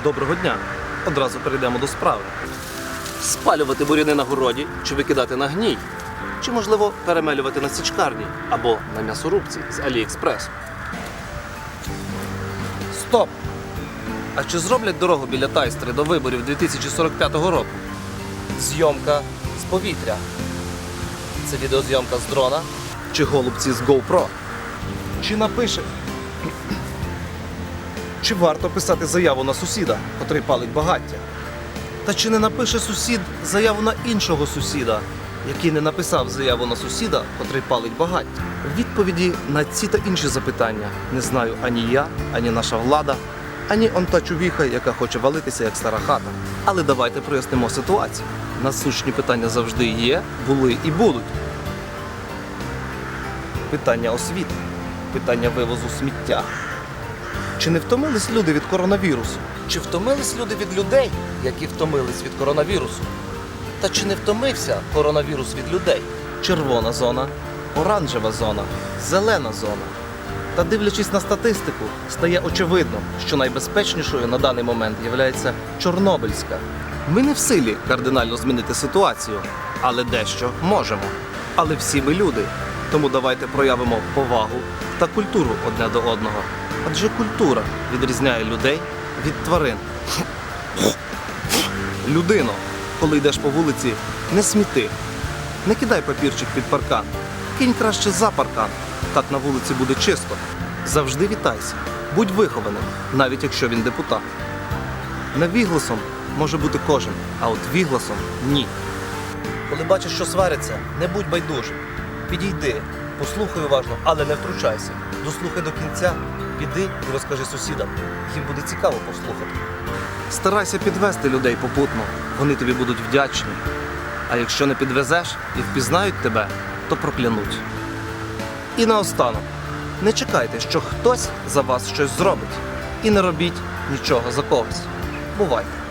Доброго дня. Одразу перейдемо до справи. Спалювати буряни на городі чи викидати на гній? Чи, можливо, перемелювати на січкарні або на м'ясорубці з Аліекспресу? Стоп! А чи зроблять дорогу біля Тайстри до виборів 2045 року? Зйомка з повітря. Це відеозйомка з дрона чи голубці з GoPro? Чи напише чи варто писати заяву на сусіда, котрий палить багаття? Та чи не напише сусід заяву на іншого сусіда, який не написав заяву на сусіда, котрий палить багаття? Відповіді на ці та інші запитання не знаю ані я, ані наша влада, ані он та чувіха, яка хоче валитися як стара хата. Але давайте прояснимо ситуацію. Насущні питання завжди є, були і будуть. Питання освіти, питання вивозу сміття. Чи не втомились люди від коронавірусу? Чи втомились люди від людей, які втомились від коронавірусу? Та чи не втомився коронавірус від людей? Червона зона, оранжева зона, зелена зона. Та дивлячись на статистику, стає очевидно, що найбезпечнішою на даний момент є Чорнобильська. Ми не в силі кардинально змінити ситуацію, але дещо можемо. Але всі ми люди, тому давайте проявимо повагу та культуру одне до одного. Адже культура відрізняє людей від тварин. Людино, коли йдеш по вулиці, не сміти. Не кидай папірчик під паркан. Кинь краще за паркан. Так на вулиці буде чисто. Завжди вітайся. Будь вихованим, навіть якщо він депутат. Невігласом може бути кожен, а от вігласом ні. Коли бачиш, що свариться, не будь байдужим. Підійди, послухай уважно, але не втручайся. Дослухай до кінця, піди і розкажи сусідам. Їм буде цікаво послухати. Старайся підвести людей попутно, вони тобі будуть вдячні. А якщо не підвезеш і впізнають тебе, то проклянуть. І наостанок, не чекайте, що хтось за вас щось зробить. І не робіть нічого за когось. Бувайте!